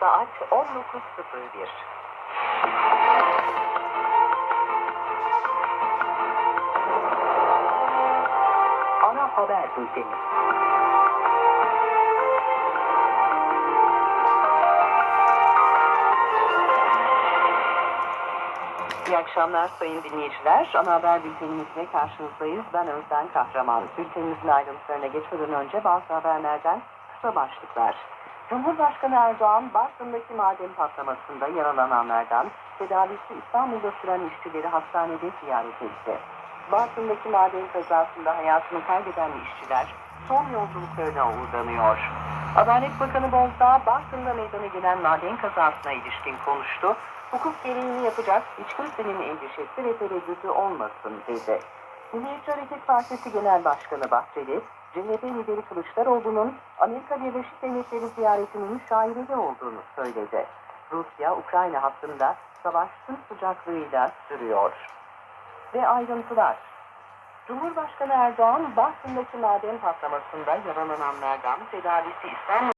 Saat 19.01. Ana haber bülteni. İyi akşamlar sayın dinleyiciler. Ana haber bültenimizle karşınızdayız. Ben Özden Kahraman. Bültenimizin ayrıntılarına geçmeden önce bazı haberlerden kısa başlıklar. Cumhurbaşkanı Erdoğan, Bartın'daki maden patlamasında yaralananlardan tedavisi İstanbul'da süren işçileri hastanede ziyaret etti. Bartın'daki maden kazasında hayatını kaybeden işçiler son yolculuklarına uğurlanıyor. Adalet Bakanı Bozdağ, Bartın'da meydana gelen maden kazasına ilişkin konuştu. Hukuk gereğini yapacak, hiç kimsenin endişesi ve tereddütü olmasın dedi. Milliyetçi Hareket Partisi Genel Başkanı Bahçeli, CHP lideri Kılıçdaroğlu'nun Amerika Birleşik Devletleri ziyaretinin müşahireli olduğunu söyledi. Rusya, Ukrayna hattında savaş tüm sıcaklığıyla sürüyor. Ve ayrıntılar. Cumhurbaşkanı Erdoğan, Bartın'daki maden patlamasında yaralananlardan tedavisi İstanbul